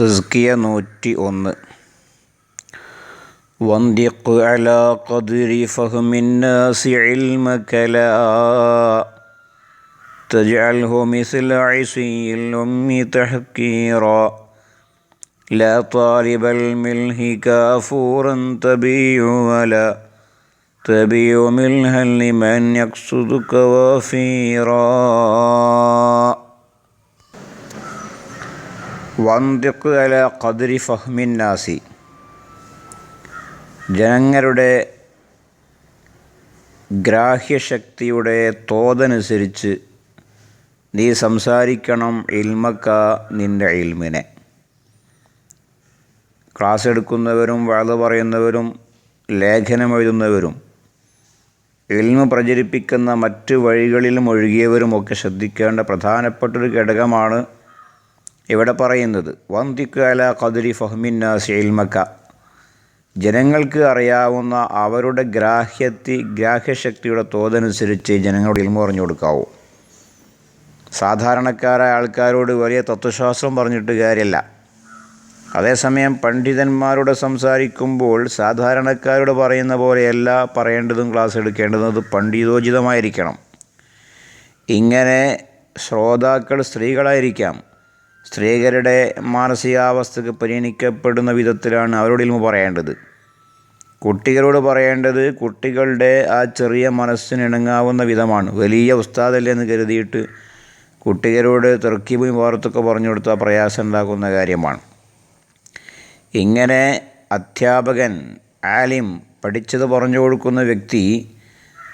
തസ്കിയ നൂറ്റി ഒന്ന് وانضق على قدر فهم الناس علمك لا تجعله مثل عصي الأم تحكيرا لا طالب الملح كافورا تبيع ولا تبيع ملها لمن يقصدك وافيرا വന്തിക്ക് അല ഖദ്രി ഫഹ്മിൻ നാസി. ജനങ്ങളുടെ ഗ്രാഹ്യശക്തിയുടെ തോതനുസരിച്ച് നീ സംസാരിക്കണം ഇൽമക്ക നിന്റെ ഇൽമിനെ. ക്ലാസ് എടുക്കുന്നവരും വാത് പറയുന്നവരും ലേഖനം എഴുതുന്നവരും ഇൽമ പ്രചരിപ്പിക്കുന്ന മറ്റ് വഴികളിലും ഒഴുകിയവരുമൊക്കെ ശ്രദ്ധിക്കേണ്ട പ്രധാനപ്പെട്ടൊരു ഘടകമാണ് ഇവിടെ പറയുന്നത്? വന്തിക്കാല കതിരി ഫഹ്മിന്നാസ് ഇൽമക്ക ജനങ്ങൾക്ക് അറിയാവുന്ന അവരുടെ ഗ്രാഹ്യത്തി ഗ്രാഹ്യശക്തിയുടെ തോതനുസരിച്ച് ജനങ്ങളുടെ ഇൽമ പറഞ്ഞു കൊടുക്കാവൂ. സാധാരണക്കാരായ ആൾക്കാരോട് വലിയ തത്വശാസ്ത്രം പറഞ്ഞിട്ട് കാര്യമല്ല അതേസമയം പണ്ഡിതന്മാരോട് സംസാരിക്കുമ്പോൾ സാധാരണക്കാരോട് പറയുന്ന പോലെയല്ല പറയേണ്ടതും ക്ലാസ് എടുക്കേണ്ടതും പണ്ഡിതോചിതമായിരിക്കണം. ഇങ്ങനെ ശ്രോതാക്കൾ സ്ത്രീകളായിരിക്കാം. സ്ത്രീകളുടെ മാനസികാവസ്ഥക്ക് പരിഗണിക്കപ്പെടുന്ന വിധത്തിലാണ് അവരോട് ഇൽമ പറയേണ്ടത്. കുട്ടികളോട് പറയേണ്ടത് കുട്ടികളുടെ ആ ചെറിയ മനസ്സിനിണങ്ങാവുന്ന വിധമാണ്. വലിയ ഉസ്താദല്ലേ എന്ന് കരുതിയിട്ട് കുട്ടികളോട് തെർക്കീബും വാർത്തൊക്കെ പറഞ്ഞു കൊടുത്താൽ പ്രയാസം ഉണ്ടാക്കുന്ന കാര്യമാണ്. ഇങ്ങനെ അധ്യാപകൻ ആലിം പഠിച്ചത് പറഞ്ഞു കൊടുക്കുന്ന വ്യക്തി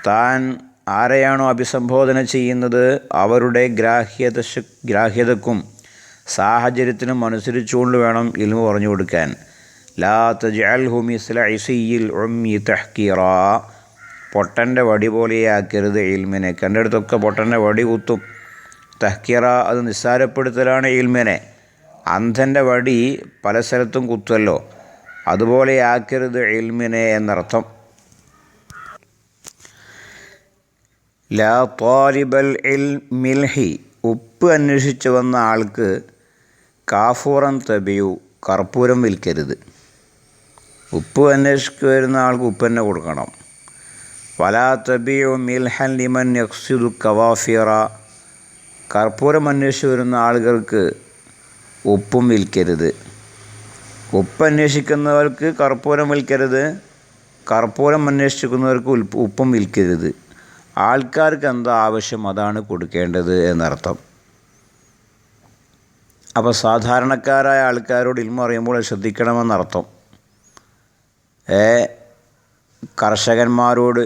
താൻ ആരെയാണോ അഭിസംബോധന ചെയ്യുന്നത് അവരുടെ ഗ്രാഹ്യത ഗ്രാഹ്യതക്കും സാഹചര്യത്തിനും അനുസരിച്ചുകൊണ്ട് വേണം ഇൽമ പറഞ്ഞു കൊടുക്കാൻ. ലാ തജഅൽഹു മിസ്ല ഇസിയിൽ ഉമ്മി തഹ്കീറ. പൊട്ടന്റെ വടി പോലെയാക്കരുത് ഇൽമിനെ. കണ്ടെടുത്തൊക്കെ പൊട്ടന്റെ വടി കുത്തും. തഹ്കീറ അത് നിസ്സാരപ്പെടുത്തലാണ് ഇൽമിനെ. അന്ധന്റെ വടി പല സ്ഥലത്തും കുത്തുമല്ലോ അതുപോലെയാക്കരുത് ഇൽമിനെ എന്നർത്ഥം. ലാ ത്വാലിബൽ ഇൽ മിൽഹി. ഉപ്പ് അന്വേഷിച്ച് വന്ന ആൾക്ക് കാഫൂറൻ തബിയു കർപ്പൂരം വിൽക്കരുത്. ഉപ്പ് അന്വേഷിച്ച് വരുന്ന ആൾക്ക് ഉപ്പ് തന്നെ കൊടുക്കണം. വലാ തബിയു മിൽഹൻ ലിമൻ യക്സുദു കവാഫിറ. കർപ്പൂരം അന്വേഷിച്ച് വരുന്ന ആളുകൾക്ക് ഉപ്പും വിൽക്കരുത്. ഉപ്പ് അന്വേഷിക്കുന്നവർക്ക് കർപ്പൂരം വിൽക്കരുത്. കർപ്പൂരം അന്വേഷിക്കുന്നവർക്ക് ഉപ്പും വിൽക്കരുത്. ആൾക്കാർക്ക് എന്താ ആവശ്യം അതാണ് കൊടുക്കേണ്ടത് എന്നർത്ഥം. അപ്പോൾ സാധാരണക്കാരായ ആൾക്കാരോട് ഇൽമ അറിയുമ്പോൾ ശ്രദ്ധിക്കണമെന്നർത്ഥം ഏ കർഷകന്മാരോട്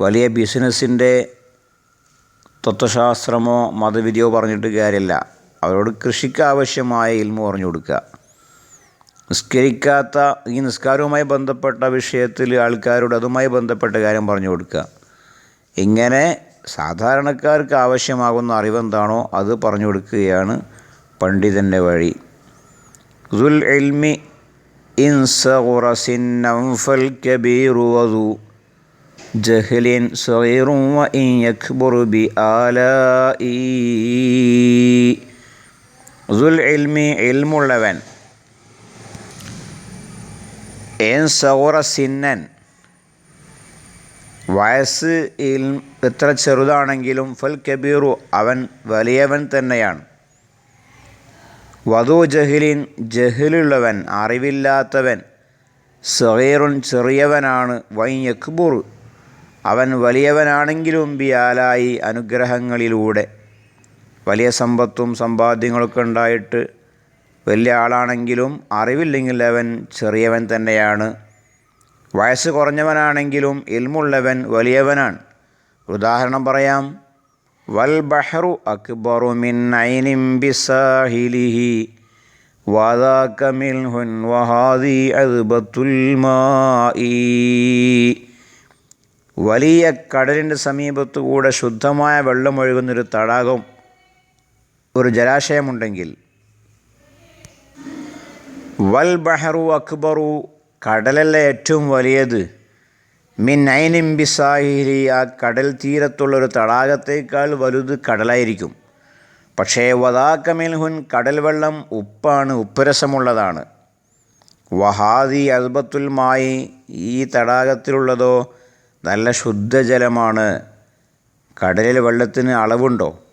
വലിയ ബിസിനസ്സിന്റെ തത്വശാസ്ത്രമോ മതവിധിയോ പറഞ്ഞിട്ട് കാര്യമില്ല. അവരോട് കൃഷിക്ക് ആവശ്യമായ ഇൽമ പറഞ്ഞു കൊടുക്കുക. നിസ്കരിക്കാത്ത ഈ നിസ്കാരവുമായി ബന്ധപ്പെട്ട വിഷയത്തിൽ ആൾക്കാരോട് അതുമായി ബന്ധപ്പെട്ട കാര്യം പറഞ്ഞു കൊടുക്കുക. ഇങ്ങനെ സാധാരണക്കാർക്ക് ആവശ്യമാകുന്ന അറിവെന്താണോ അത് പറഞ്ഞു കൊടുക്കുകയാണ് പണ്ഡിതന്റെ വഴി. ദുൽ കബീറുവതു ജഹലിൻ വ ഇൻ യക്ബുറു ബി ആലായി ദുൽ എൽമി എൽമുള്ളവൻ എൻ സൗറ സിന്നൻ. വയസ്സ് എത്ര ചെറുതാണെങ്കിലും ഫൽ കബീറു അവൻ വലിയവൻ തന്നെയാണ്. വധു ജഹിലിൻ ജഹിലുള്ളവൻ അറിവില്ലാത്തവൻ സഹീറുൻ ചെറിയവനാണ് വൈ യക്ബുർ. അവൻ വലിയവനാണെങ്കിലും ബിയാലായി അനുഗ്രഹങ്ങളിലൂടെ. വലിയ സമ്പത്തും സമ്പാദ്യങ്ങളൊക്കെ ഉണ്ടായിട്ട് വലിയ ആളാണെങ്കിലും അറിവില്ലെങ്കിൽ അവൻ ചെറിയവൻ തന്നെയാണ്. വയസ്സ് കുറഞ്ഞവനാണെങ്കിലും ഇൽമുള്ളവൻ വലിയവനാണ്. ഉദാഹരണം പറയാം. വൽ ബഹ്റു അക്ബറു മിൻ ഐനിം ബിസാഹിലിഹി വാദാക ഹുൻ വഹാദി അദ്ബത്തുൽ മാഇ. വലിയ കടലിന്റെ സമീപത്തുകൂടെ ശുദ്ധമായ വെള്ളമൊഴുകുന്നൊരു തടാകം ഒരു ജലാശയമുണ്ടെങ്കിൽ. വൽ ബഹറു അക്ബറു കടലല്ല ഏറ്റവും വലിയത്? മിൻ ഐനിം ബിസാഹിരി ആ കടൽ തീരത്തുള്ളൊരു തടാകത്തേക്കാൾ വലുത് കടലായിരിക്കും. പക്ഷേ വദാക്കമിൽഹുൻ കടൽ വെള്ളം ഉപ്പാണ് ഉപ്പുരസമുള്ളതാണ്. വഹാദി അൽബത്തുൽ മായി ഈ തടാകത്തിലുള്ളതോ നല്ല ശുദ്ധജലമാണ്. കടലിൽ വെള്ളത്തിന് അളവുണ്ടോ?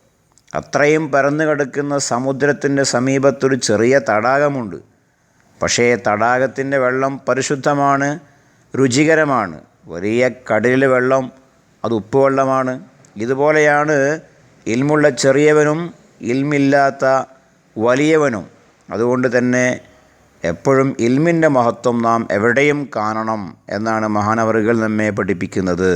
അത്രയും പരന്നു കിടക്കുന്ന സമുദ്രത്തിന്റെ സമീപത്തൊരു ചെറിയ തടാകമുണ്ട്. പക്ഷേ തടാകത്തിന്റെ വെള്ളം പരിശുദ്ധമാണ് രുചികരമാണ്. വലിയ കടലിലെ വെള്ളം അത് ഉപ്പുവെള്ളമാണ്. ഇതുപോലെയാണ് ഇൽമുള്ള ചെറിയവനും ഇൽമില്ലാത്ത വലിയവനും. അതുകൊണ്ട് തന്നെ എപ്പോഴും ഇൽമിന്റെ മഹത്വം നാം എവിടെയും കാണണം എന്നാണ് മഹാനവറുകൾ നമ്മെ പഠിപ്പിക്കുന്നത്.